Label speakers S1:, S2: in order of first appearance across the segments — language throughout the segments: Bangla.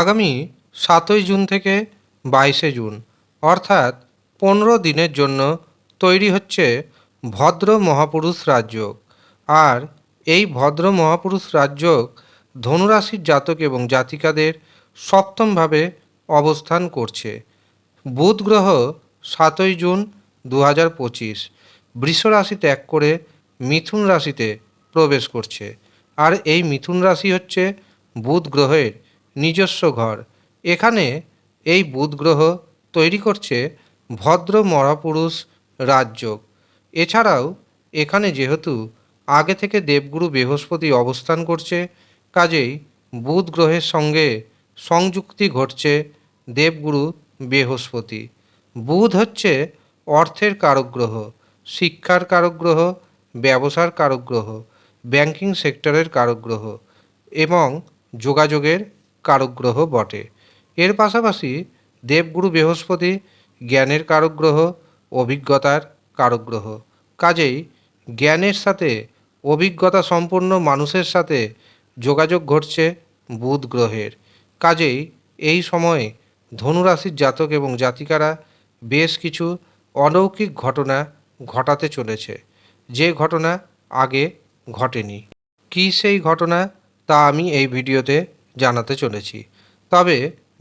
S1: আগামী সাতই জুন থেকে বাইশে জুন, অর্থাৎ পনেরো দিনের জন্য তৈরি হচ্ছে ভদ্র মহাপুরুষ রাজযোগ। আর এই ভদ্র মহাপুরুষ রাজযোগ ধনুরাশির জাতক এবং জাতিকাদের সপ্তমভাবে অবস্থান করছে। বুধ গ্রহ সাতই জুন দু হাজার পঁচিশ, বৃষ রাশি ত্যাগ করে মিথুন রাশিতে প্রবেশ করছে। আর এই মিথুন রাশি হচ্ছে বুধ গ্রহের নিজস্ব ঘর। এখানে এই বুধ গ্রহ তৈরি করছে ভদ্র মহাপুরুষ রাজযোগ। এছাড়াও এখানে যেহেতু আগে থেকে দেবগুরু বৃহস্পতি অবস্থান করছে, কাজেই বুধ গ্রহের সঙ্গে সংযুক্তি ঘটছে দেবগুরু বৃহস্পতি। বুধ হচ্ছে অর্থের কারক গ্রহ শিক্ষার কারক গ্রহ ব্যবসার কারক গ্রহ ব্যাংকিং সেক্টরের কারক গ্রহ এবং যোগাযোগের কারক গ্রহ বটে। এর পাশাপাশি দেবগুরু বৃহস্পতি জ্ঞানের কারক গ্রহ অভিজ্ঞতার কারক গ্রহ কাজেই জ্ঞানের সাথে অভিজ্ঞতা সম্পন্ন মানুষের সাথে যোগাযোগ ঘটছে বুধ গ্রহের। কাজেই এই সময়ে ধনুরাশির জাতক এবং জাতিকারা বেশ কিছু অলৌকিক ঘটনা ঘটাতে চলেছে। যে ঘটনা আগে ঘটেনি। কী সেই ঘটনা তা আমি এই ভিডিওতে জানাতে চলেছি। তবে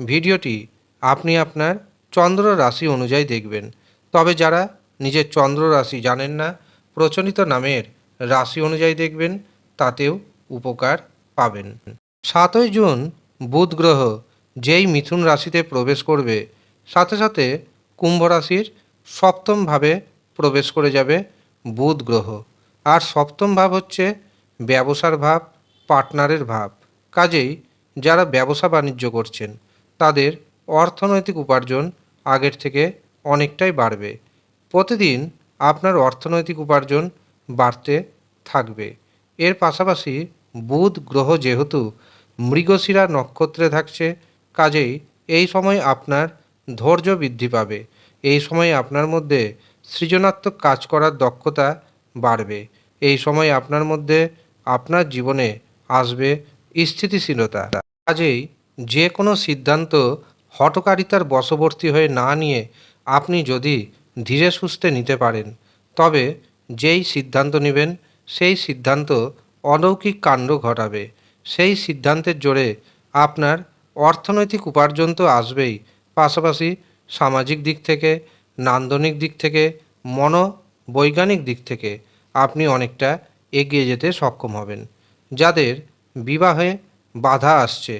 S1: ভিডিওটি আপনি আপনার চন্দ্র রাশি অনুযায়ী দেখবেন। তবে যারা নিজের চন্দ্র রাশি জানেন না, প্রচলিত নামের রাশি অনুযায়ী দেখবেন, তাতেও উপকার পাবেন। সাতই জুন, বুধ গ্রহ যেই মিথুন রাশিতে প্রবেশ করবে, সাথে সাথে কুম্ভ রাশির সপ্তম ভাবে প্রবেশ করে যাবে বুধ গ্রহ। আর সপ্তম ভাব হচ্ছে ব্যবসার ভাব, পার্টনারের ভাব। কাজেই যারা ব্যবসা বাণিজ্য করছেন, তাদের অর্থনৈতিক উপার্জন আগের থেকে অনেকটাই বাড়বে। প্রতিদিন আপনার অর্থনৈতিক উপার্জন বাড়তে থাকবে। এর পাশাপাশি বুধ গ্রহ যেহেতু মৃগশিরা নক্ষত্রে থাকছে, কাজেই এই সময় আপনার ধৈর্য বৃদ্ধি পাবে। এই সময় আপনার মধ্যে সৃজনাত্মক কাজ করার দক্ষতা বাড়বে। এই সময় আপনার মধ্যে আপনার জীবনে আসবে স্থিতিশীলতা। কাজেই যে কোনো সিদ্ধান্ত হটকারিতার বশবর্তী হয়ে না নিয়ে আপনি যদি ধীরে সুস্থে নিতে পারেন, তবে যেই সিদ্ধান্ত নেবেন, সেই সিদ্ধান্ত অলৌকিক কাণ্ড ঘটাবে। সেই সিদ্ধান্তের জোরে আপনার অর্থনৈতিক উপার্জন তো আসবেই, পাশাপাশি সামাজিক দিক থেকে, নান্দনিক দিক থেকে, মনোবৈজ্ঞানিক দিক থেকে আপনি অনেকটা এগিয়ে যেতে সক্ষম হবেন, যাদের বিবাহে বাধা আসছে,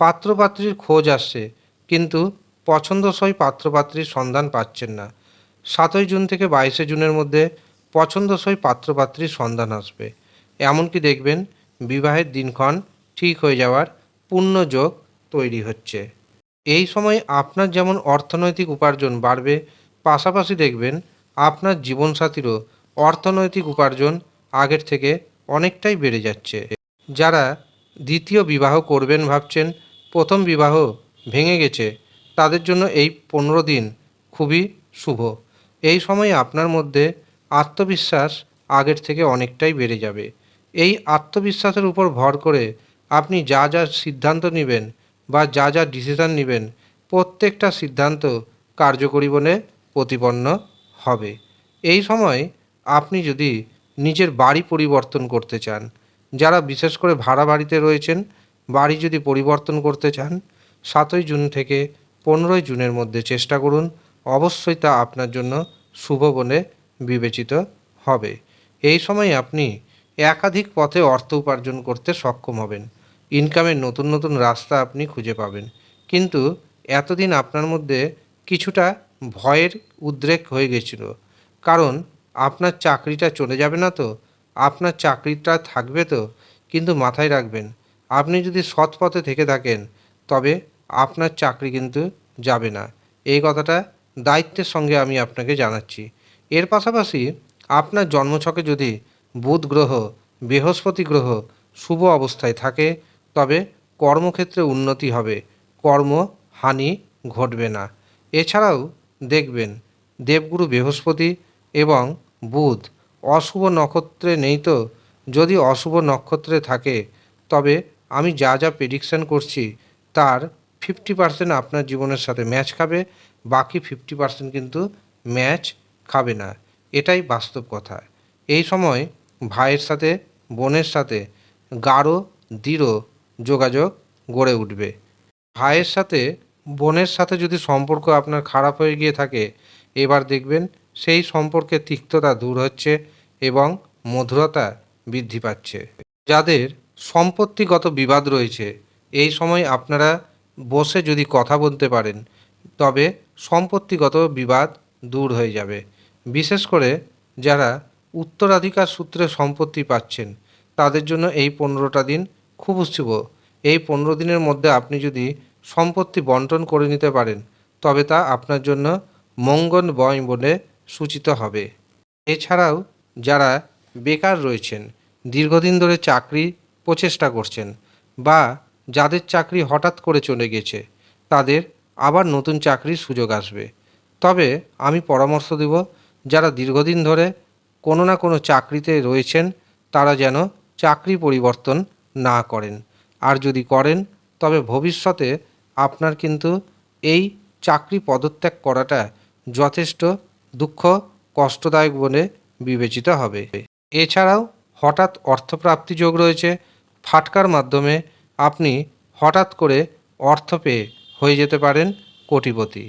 S1: পাত্রপাত্রীর খোঁজ আসছে, কিন্তু পছন্দসই পাত্রপাত্রীর সন্ধান পাচ্ছেন না। সাতই জুন থেকে বাইশে জুনের মধ্যে পছন্দসই পাত্রপাত্রীর সন্ধান আসবে। এমনকি দেখবেন, বিবাহের দিনক্ষণ ঠিক হয়ে যাওয়ার পূর্ণ যোগ তৈরি হচ্ছে। এই সময় আপনার যেমন অর্থনৈতিক উপার্জন বাড়বে, পাশাপাশি দেখবেন, আপনার জীবনসাথীরও অর্থনৈতিক উপার্জন আগের থেকে অনেকটাই বেড়ে যাচ্ছে। যারা দ্বিতীয় বিবাহ করবেন ভাবছেন, প্রথম বিবাহ ভেঙে গেছে, তাদের জন্য এই পনেরো দিন খুবই শুভ। এই সময় আপনার মধ্যে আত্মবিশ্বাস আগের থেকে অনেকটাই বেড়ে যাবে। এই আত্মবিশ্বাসের উপর ভর করে আপনি যা যা সিদ্ধান্ত নেবেন বা যা যা ডিসিশান নেবেন, প্রত্যেকটা সিদ্ধান্ত কার্যকরী বলে প্রতিপন্ন হবে। এই সময় আপনি যদি নিজের বাড়ি পরিবর্তন করতে চান যারা বিশেষ করে ভাড়া বাড়িতে রয়েছেন, বাড়ি যদি পরিবর্তন করতে চান, সাতই জুন থেকে পনেরোই জুনের মধ্যে চেষ্টা করুন। অবশ্যই তা আপনার জন্য শুভ বলে বিবেচিত হবে। এই সময় আপনি একাধিক পথে অর্থ উপার্জন করতে সক্ষম হবেন। ইনকামের নতুন নতুন রাস্তা আপনি খুঁজে পাবেন। কিন্তু এতদিন আপনার মধ্যে কিছুটা ভয়ের উদ্রেক হয়ে গেছিল। কারণ আপনার চাকরিটা চলে যাবে না তো আপনার চাকরিটা থাকবে তো, কিন্তু মাথায় রাখবেন, আপনি যদি সৎ পথে থেকে থাকেন, তবে আপনার চাকরি কিন্তু যাবে না। এই কথাটা দায়িত্বের সঙ্গে আমি আপনাকে জানাচ্ছি। এর পাশাপাশি আপনার জন্মছকে যদি বুধ গ্রহ, বৃহস্পতি গ্রহ শুভ অবস্থায় থাকে, তবে কর্মক্ষেত্রে উন্নতি হবে, কর্ম হানি ঘটবে না। এছাড়াও দেখবেন, দেবগুরু বৃহস্পতি এবং বুধ অশুভ নক্ষত্রে নেই তো? যদি অশুভ নক্ষত্রে থাকে, তবে আমি যা যা প্রেডিকশান করছি, তার ফিফটি পার্সেন্ট আপনার জীবনের সাথে ম্যাচ খাবে, বাকি ফিফটি পার্সেন্ট কিন্তু ম্যাচ খাবে না। এটাই বাস্তব কথা। এই সময় ভাইয়ের সাথে, বোনের সাথে গাঢ়, দৃঢ় যোগাযোগ গড়ে উঠবে। ভাইয়ের সাথে, বোনের সাথে যদি সম্পর্ক আপনার খারাপ হয়ে গিয়ে থাকে, এবার দেখবেন সেই সম্পর্কে তিক্ততা দূর হচ্ছে এবং মধুরতা বৃদ্ধি পাচ্ছে। যাদের সম্পত্তিগত বিবাদ রয়েছে, এই সময় আপনারা বসে যদি কথা বলতে পারেন, তবে সম্পত্তিগত বিবাদ দূর হয়ে যাবে। বিশেষ করে যারা উত্তরাধিকার সূত্রে সম্পত্তি পাচ্ছেন, তাদের জন্য এই পনেরোটা দিন খুব শুভ। এই পনেরো দিনের মধ্যে আপনি যদি সম্পত্তি বন্টন করে নিতে পারেন, তবে তা আপনার জন্য মঙ্গল বয় বলে সূচিত হবে। এছাড়াও, যারা বেকার রয়েছেন, দীর্ঘদিন ধরে চাকরি প্রচেষ্টা করছেন বা যাদের চাকরি হঠাৎ করে চলে গেছে, তাদের আবার নতুন চাকরির সুযোগ আসবে। তবে আমি পরামর্শ দেব, যারা দীর্ঘদিন ধরে কোনো না কোনো চাকরিতে রয়েছেন, তারা যেন চাকরি পরিবর্তন না করেন। আর যদি করেন, তবে ভবিষ্যতে আপনার কিন্তু এই চাকরি পদত্যাগ করাটা যথেষ্ট দুঃখ কষ্টদায়ক বলে বিবেচিত হবে। এছাড়াও হঠাৎ অর্থপ্রাপ্তি যোগ রয়েছে। ফাটকার মাধ্যমে আপনি হঠাৎ করে অর্থ পেয়ে হয়ে যেতে পারেন কোটিপতি।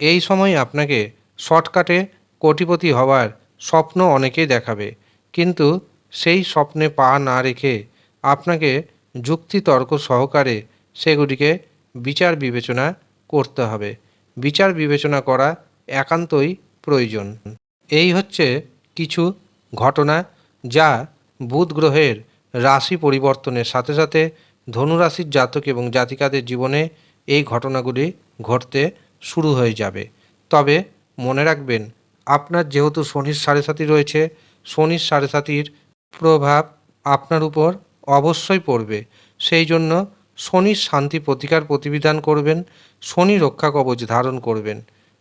S1: এই সময় আপনাকে শর্টকাটে কোটিপতি হওয়ার স্বপ্ন অনেকেই দেখাবে। কিন্তু সেই স্বপ্নে পা না রেখে আপনাকে যুক্তিতর্ক সহকারে সেগুলিকে বিচার বিবেচনা করতে হবে। বিচার বিবেচনা করা একান্তই প্রয়োজন। এই হচ্ছে কিছু ঘটনা যা বুধ গ্রহের রাশি পরিবর্তনের সাথে সাথে ধনুরাশির জাতক এবং জাতিকাদের জীবনে এই ঘটনাগুলি ঘটতে শুরু হয়ে যাবে। তবে মনে রাখবেন, আপনার যেহেতু শনির সাড়ে সাথী রয়েছে, শনির সাড়ে সাথীর প্রভাব আপনার উপর অবশ্যই পড়বে। সেই জন্য শনির শান্তি প্রতিকার প্রতিবিধান করবেন, শনি রক্ষা কবচ ধারণ করবেন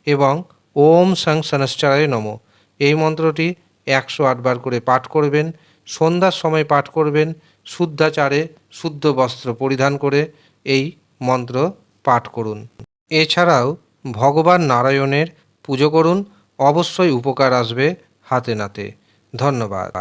S1: এবং ওম সাং সনশ্চরায় নম। এই মন্ত্রটি একশো আটবার করে পাঠ করবেন, সন্ধ্যার সময় পাঠ করবেন, শুদ্ধাচারে শুদ্ধ বস্ত্র পরিধান করে এই মন্ত্র পাঠ করুন। এছাড়াও ভগবান নারায়ণের পুজো করুন, অবশ্যই উপকার আসবে হাতে নাতে। ধন্যবাদ।